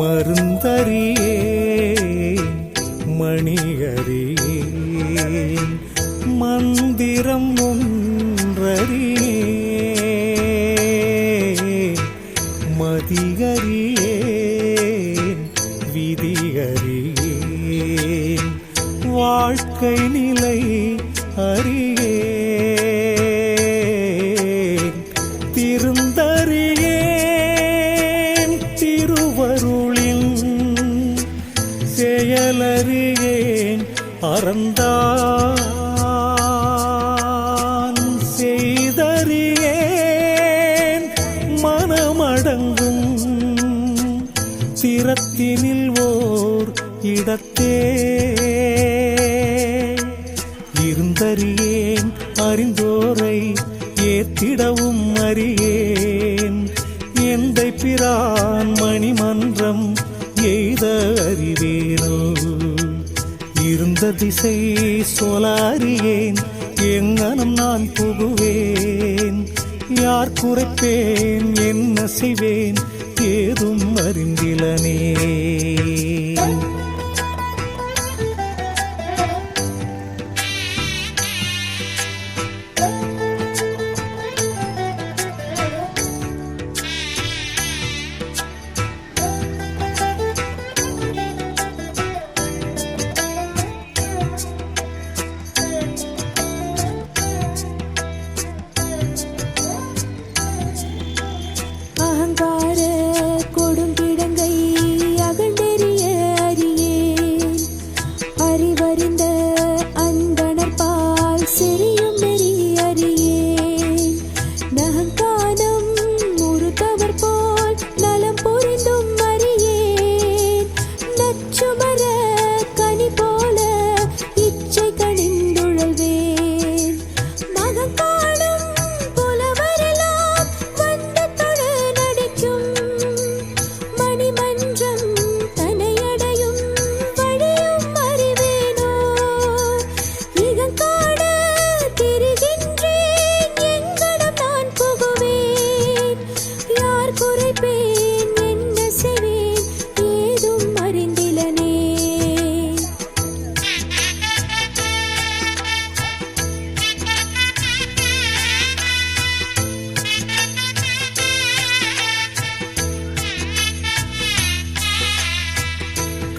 மருந்தறியே மணியறியே மந்திரம் ஒன்றறியே மதியறியேன் விதியறியேன் வாழ்க்கை நிலை அறியேன். பறந்தான் செய்தறியேன். மனமடங்கும் சிரத்தினில் ஓர் இடத்தே. இருந்தறியேன் அறிந்தோரை ஏத்திடவும் அறியேன். எந்தை பிரான் மணிமன்றம் எய்த அறிவேனோ? இருந்த திசை சொலாரியேன். எங்கனம் நான் புகுவேன். யார் குறைப்பேன்? என்ன செய்வேன் ஏதும் அறிந்திலனே.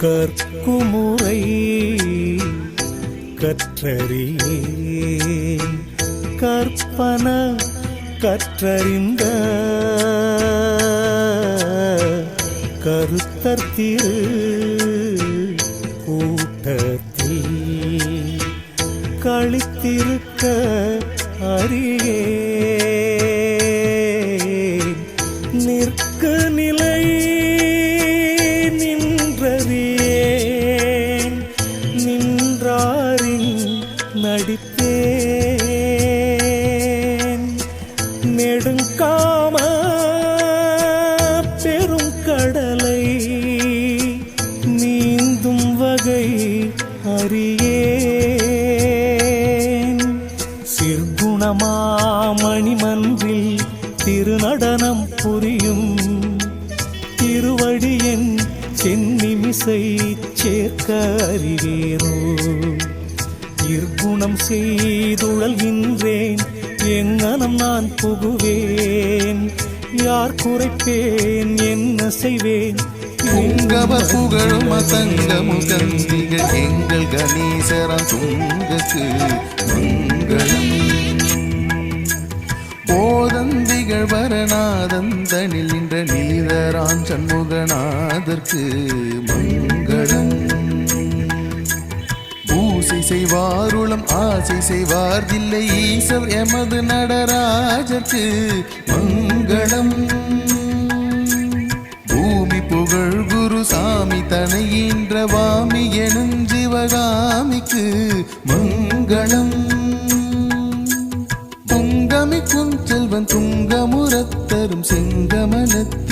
கற்குமுறை கற்றறியே. கற்பன கற்றறிந்த கருத்தர்த்திரு கூட்டத்தில் கழித்திருக்க அறியே. அறியேன். சிற்குணமாமணிமன்றில் திருநடனம் புரியும். திருவடியின் சென்னிமிசை சேர்க்க அறிவேரோ இர்குணம் செய்துழல்கின்றேன். எங்கனம் நான் புகுவேன். யார் குறைப்பேன்? என்ன செய்வேன்? புங்கவ புகழும் அசங்கமும் கந்திகள் எங்கள் கணேசரம் துங்கக்கு மங்களம். போதந்திகள் வரநாதந்தனில் நின்ற நீதரான் சண்முகநாதற்கு மங்களம். பூசை செய்வாருளம் ஆசை செய்வார்தில்லை ஈசர் எமது நடராஜர்க்கு மங்களம். சாமி வாமி எனும் சிவகாமிக்கு மங்களம். பொங்கமிக்கும் குஞ்செல்வன் துங்கமுறத்தரும் செங்கமனத்தில்